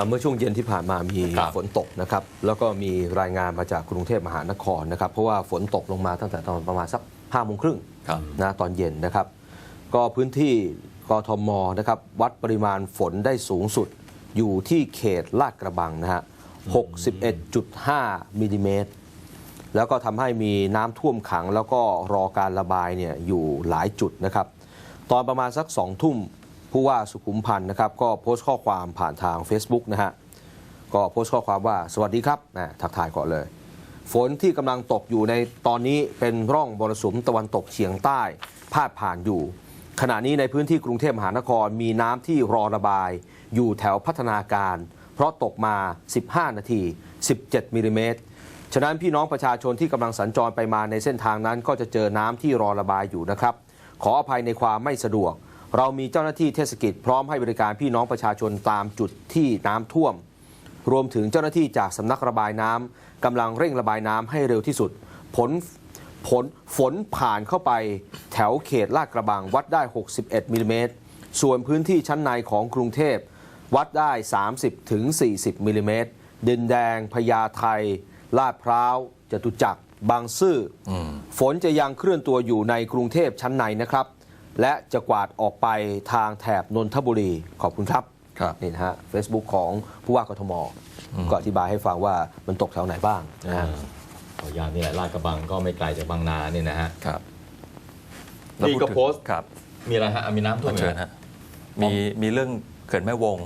อ่าเมื่อช่วงเย็นที่ผ่านมามีครับฝนตกนะครับ แล้วก็มีรายงานมาจากกรุงเทพมหานครนะครับ เพราะว่าฝนตกลงมาตั้งแต่ตอนประมาณสักห้าโมงครึ่งครับนะตอนเย็นนะครับ ก็พื้นที่กทมนะครับวัดปริมาณฝนได้สูงสุดอยู่ที่เขตลาดกระบังนะฮะ 61.5มิลลิเมตร แล้วก็ทำให้มีน้ำท่วมขังแล้วก็รอการระบายเนี่ยอยู่หลายจุดนะครับ ตอนประมาณสักสองทุ่ม ผู้ว่าสุขุมพันธ์นะครับก็โพสต์ข้อความผ่านทาง Facebook นะฮะก็โพสต์ข้อความว่าสวัสดีครับนะทักทายก่อนเลย ฝนที่กำลังตกอยู่ในตอนนี้เป็นร่องมรสุมตะวันตกเฉียงใต้พาดผ่านอยู่ ขณะนี้ในพื้นที่กรุงเทพมหานครมีน้ำที่รอระบาย อยู่แถวพัฒนาการ เพราะตกมา 15 นาที 17มิลลิเมตรฉะนั้นพี่น้องประชาชนที่กำลังสัญจรไปมาในเส้นทางนั้น ก็จะเจอน้ำที่รอระบายอยู่นะครับ ขออภัยในความไม่สะดวก เรามีเจ้าหน้าที่เทศกิจพร้อมให้บริการพี่น้องประชาชนตามจุดที่น้ำท่วม รวมถึงเจ้าหน้าที่จากสำนักระบายน้ำกำลังเร่งระบายน้ำให้เร็วที่สุด ผลผลฝนผ่านเข้าไปแถวเขตลาดกระบังวัดได้ 61มิลลิเมตร ส่วนพื้นที่ชั้นในของกรุงเทพ วัดได้ 30ถึง40มิลลิเมตร ดินแดง พญาไทลาดพร้าวจตุจักร บางซื่ออฝนจะยังเคลื่อนตัวอยู่ในกรุงเทพชั้นในนะครับ และจะกวาดออกไปทางแถบนนทบุรีขอบคุณครับครับนี่นะฮะ Facebook ของผู้ว่ากทม ก็อธิบายให้ฟังว่ามันตกแถวไหนบ้างนะฮะขออนุญาตนี่แหละลาดกระบังก็ไม่ไกลจากบางนาเนี่ยนะฮะครับนี่ก็โพสต์ครับ มีอะไรฮะอะมีน้ำท่วมเชิญไหมฮะมีมีเรื่องเขื่อนแม่วง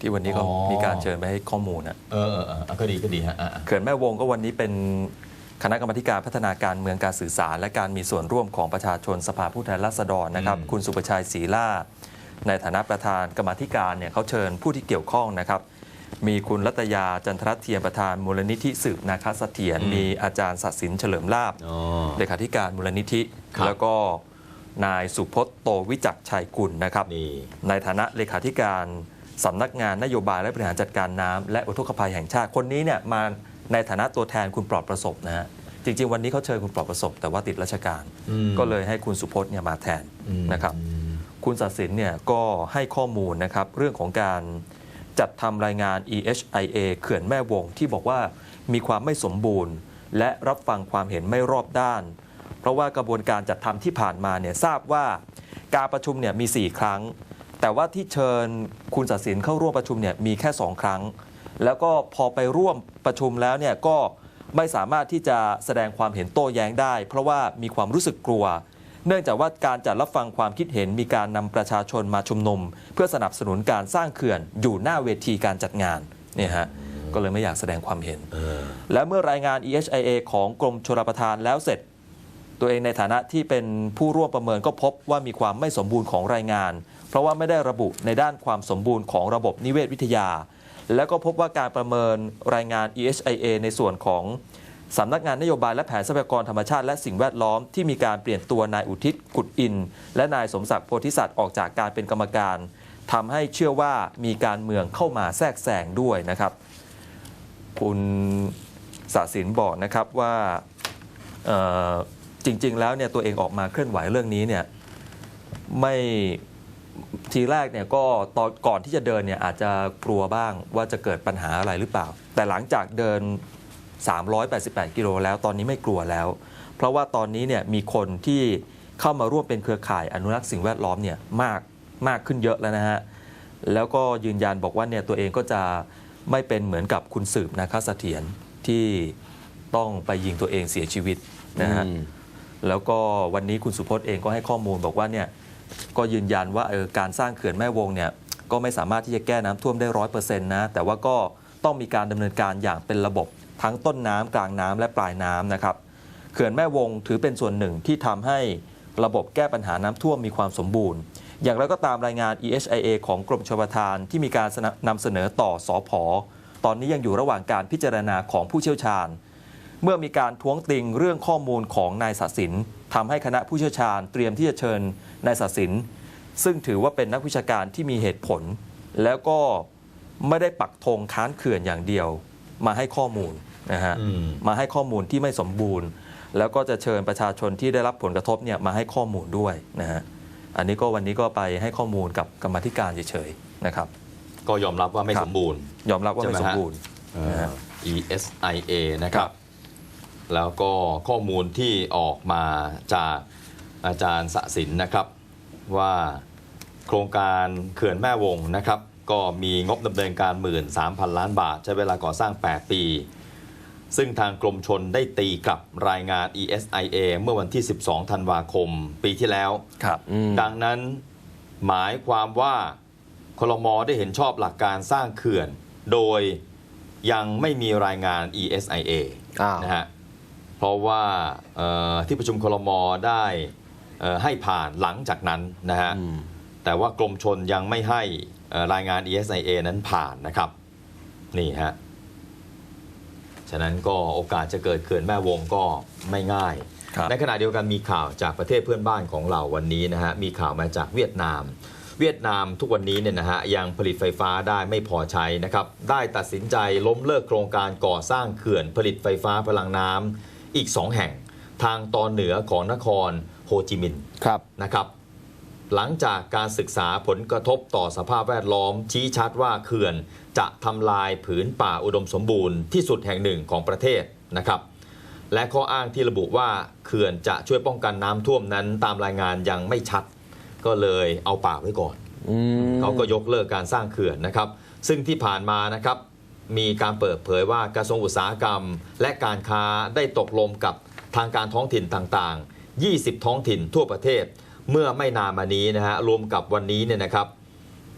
ที่วันนี้ก็อ๋อมีการเชิญไปให้ข้อมูลนะเออเออเอออะก็ดีก็ดีฮะอะอะเขื่อนแม่วงก็วันนี้เป็น คณะกรรมาธิการพัฒนาการเมืองการสื่อสาร และการมีส่วนร่วมของประชาชนสภาผู้แทนราษฎรนะครับ คุณสุประชัยศรีล่า ในฐานะประธานกรรมาธิการเนี่ยเขาเชิญผู้ที่เกี่ยวข้องนะครับ มีคุณรัตยาจันทรัตน์เทียมประธานมูลนิธิสืบนาคเสถียรมีอาจารย์ศักดิ์สินเฉลิมลาบอ๋อเลขาธิการมูลนิธิครับแล้วก็นายสุพจน์โตวิจักรชัยกุลนะครับนี่ในฐานะเลขาธิการสำนักงานนโยบายและบริหารจัดการน้ำและอุทกภัยแห่งชาติคนนี้เนี่ยมา ในฐานะตัวแทนคุณปลอดประสบนะฮะจริง ๆ วันนี้เขาเชิญคุณปลอดประสบ แต่ว่าติดราชการ อืมก็เลยให้คุณสุพจน์เนี่ยมาแทนอืมนะครับ คุณศศินเนี่ยก็ให้ข้อมูลนะครับเรื่องของการจัดทำรายงาน EHIA เขื่อนแม่วงที่บอกว่ามีความไม่สมบูรณ์ และรับฟังความเห็นไม่รอบด้าน เพราะว่ากระบวนการจัดทำที่ผ่านมาเนี่ยทราบว่าการประชุมเนี่ยมี 4 ครั้ง แต่ว่าที่เชิญคุณศศินเข้าร่วมประชุมเนี่ยมีแค่ 2 ครั้ง แล้วก็พอไปร่วมประชุมแล้วเนี่ยก็ไม่สามารถที่จะแสดงความเห็นโต้แย้งได้ เพราะว่ามีความรู้สึกกลัว เนื่องจากว่าการจัดรับฟังความคิดเห็นมีการนำประชาชนมาชุมนุม เพื่อสนับสนุนการสร้างเขื่อนอยู่หน้าเวทีการจัดงานเนี่ยฮะก็เลยไม่อยากแสดงความเห็น และเมื่อรายงาน EHIA ของกรมชลประทานแล้วเสร็จ ตัวเองในฐานะที่เป็นผู้ร่วมประเมินก็พบว่ามีความไม่สมบูรณ์ของรายงาน เพราะว่าไม่ได้ระบุในด้านความสมบูรณ์ของระบบนิเวศวิทยา แล้วก็พบว่าการประเมินรายงาน EHIA ในส่วนของสำนักงานนโยบายและแผนทรัพยากรธรรมชาติและสิ่งแวดล้อมที่มีการเปลี่ยนตัวนายอุทิศกุดอิน และนายสมศักดิ์โพธิสัตว์ออกจากการเป็นกรรมการทำให้เชื่อว่ามีการเมืองเข้ามาแทรกแซงด้วยนะครับ คุณสศินบอกนะครับว่าจริง ๆ แล้วเนี่ยตัวเองออกมาเคลื่อนไหวเรื่องนี้เนี่ยไม่ ทีแรกเนี่ยก็ตอนก่อนที่จะเดินเนี่ยอาจจะกลัวบ้างว่าจะเกิดปัญหาอะไรหรือเปล่า แต่หลังจากเดิน 388 กิโลแล้วตอนนี้ไม่กลัวแล้ว เพราะว่าตอนนี้เนี่ยมีคนที่เข้ามาร่วมเป็นเครือข่ายอนุรักษ์สิ่งแวดล้อมเนี่ยมากมากขึ้นเยอะแล้วนะฮะแล้วก็ยืนยันบอกว่าเนี่ยตัวเองก็จะไม่เป็นเหมือนกับคุณสืบนาคเสถียรที่ต้องไปยิงตัวเองเสียชีวิตนะฮะอืมแล้วก็วันนี้คุณสุพจน์เองก็ให้ข้อมูลบอกว่าเนี่ย ก็ยืนยันว่าเออการสร้างเขื่อนแม่วงเนี่ยก็ไม่สามารถที่จะแก้น้ำท่วมได้ร้อยเปอร์เซ็นต์นะแต่ว่าก็ต้องมีการดำเนินการอย่างเป็นระบบทั้งต้นน้ำกลางน้ำและปลายน้ำนะครับเขื่อนแม่วงถือเป็นส่วนหนึ่งที่ทำให้ระบบแก้ปัญหาน้ำท่วมมีความสมบูรณ์ อย่างไรก็ตามรายงาน EHIA ของกรมชลประทานที่มีการนำเสนอต่อสอพอตอนนี้ยังอยู่ระหว่างการพิจารณาของผู้เชี่ยวชาญ เมื่อมีการท้วงติงเรื่องข้อมูลของนายศศิน ทำให้คณะผู้เชี่ยวชาญเตรียมที่จะเชิญนายศศินซึ่งถือว่าเป็นนักวิชาการที่มีเหตุผล แล้วก็ไม่ได้ปักธงค้านเขื่อนอย่างเดียว มาให้ข้อมูลนะฮะอืมมาให้ข้อมูลที่ไม่สมบูรณ์ แล้วก็จะเชิญประชาชนที่ได้รับผลกระทบเนี่ยมาให้ข้อมูลด้วยนะฮะอันนี้ก็วันนี้ก็ไปให้ข้อมูลกับกรรมาธิการเฉยๆนะครับ ก็ยอมรับว่าไม่ครับสมบูรณ์ ยอมรับว่าใช่ไม่ไหมสมฮะบูรณ์นะฮะ ESIA นะครับ แล้วก็ข้อมูลที่ออกมาจากอาจารย์สสินนะครับว่าโครงการเขื่อนแม่วงนะครับ ก็มีงบดำเนินการ 13,000 ล้านบาท ใช้เวลาก่อสร้าง 8 ปี ซึ่งทางกรมชนได้ตีกลับรายงาน ESIA เมื่อวันที่ 12 ธันวาคม ปีที่แล้ว ครับอืมดังนั้นหมายความว่าคลมได้เห็นชอบหลักการสร้างเขื่อน โดยยังไม่มีรายงาน ESIA อ้าวนะฮะ เพราะว่าเอ่อที่ประชุมคลมได้เอ่อให้ผ่านหลังจากนั้นนะฮะอืมแต่ว่ากรมชนยังไม่ให้เอ่อรายงาน ESIA นั้นผ่านนะครับ นี่ฮะ ฉะนั้นก็โอกาสจะเกิดเขื่อนแม่วงก็ไม่ง่ายครับในขณะเดียวกันมีข่าวจากประเทศเพื่อนบ้านของเราวันนี้นะฮะ มีข่าวมาจากเวียดนาม เวียดนามทุกวันนี้เนี่ยนะฮะยังผลิตไฟฟ้าได้ไม่พอใช้นะครับ ได้ตัดสินใจล้มเลิกโครงการก่อสร้างเขื่อนผลิตไฟฟ้าพลังน้ำ อีก 2 แห่งทางตอนเหนือของนครโฮจิมินห์ครับ นะครับ หลังจากการศึกษาผลกระทบต่อสภาพแวดล้อม ชี้ชัดว่าเขื่อนจะทำลายผืนป่าอุดมสมบูรณ์ที่สุดแห่งหนึ่งของประเทศนะครับ และข้ออ้างที่ระบุว่าเขื่อนจะช่วยป้องกันน้ำท่วมนั้นตามรายงานยังไม่ชัด ก็เลยเอาป่ากไว้ก่อน อืมเขาก็ยกเลิกการสร้างเขื่อนนะครับ ซึ่งที่ผ่านมานะครับ มีการเปิดเผยว่ากระทรวงอุตสาหกรรม และการค้าได้ตกลงกับทางการท้องถิ่นต่างๆ 20 ท้องถิ่นทั่วประเทศ เมื่อไม่นานมานี้นะฮะรวมกับวันนี้เนี่ยนะครับ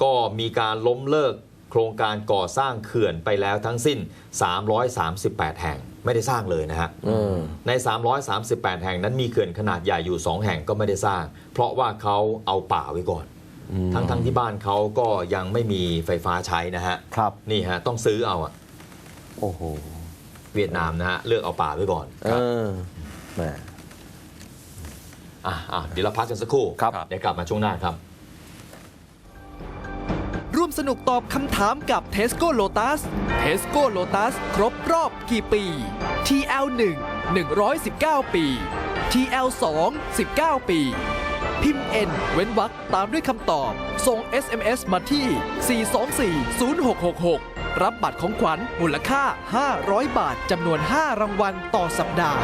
ก็มีการล้มเลิกโครงการก่อสร้างเขื่อนไปแล้วทั้งสิ้น 338 แห่งไม่ได้สร้างเลยนะฮะเออใน 338 แห่งนั้นมีเขื่อนขนาดใหญ่อยู่ 2 แห่งก็ไม่ได้สร้าง เพราะว่าเขาเอาป่าไว้ก่อนอืม ทั้งทั้งที่บ้านเขาก็ยังไม่มีไฟฟ้าใช้นะฮะครับนี่ฮะต้องซื้อเอาอะโอ้โหเวียดนามนะฮะเลือกเอาป่าไว้ก่อนเออแหมอะอะเดี๋ยวเราพักกันสักครู่ครับเดี๋ยวกลับมาช่วงหน้าครับ ร่วมสนุกตอบคำถามกับ Tesco Lotus Tesco Lotus ครบรอบกี่ปี TL 1 119 ปี TL 2 19 ปี พิมพ์ N เว้นวรรคตามด้วยคำตอบ ส่ง SMS มาที่ 4240666 รับบัตรของขวัญมูลค่า 500 บาทจำนวน 5 รางวัลต่อสัปดาห์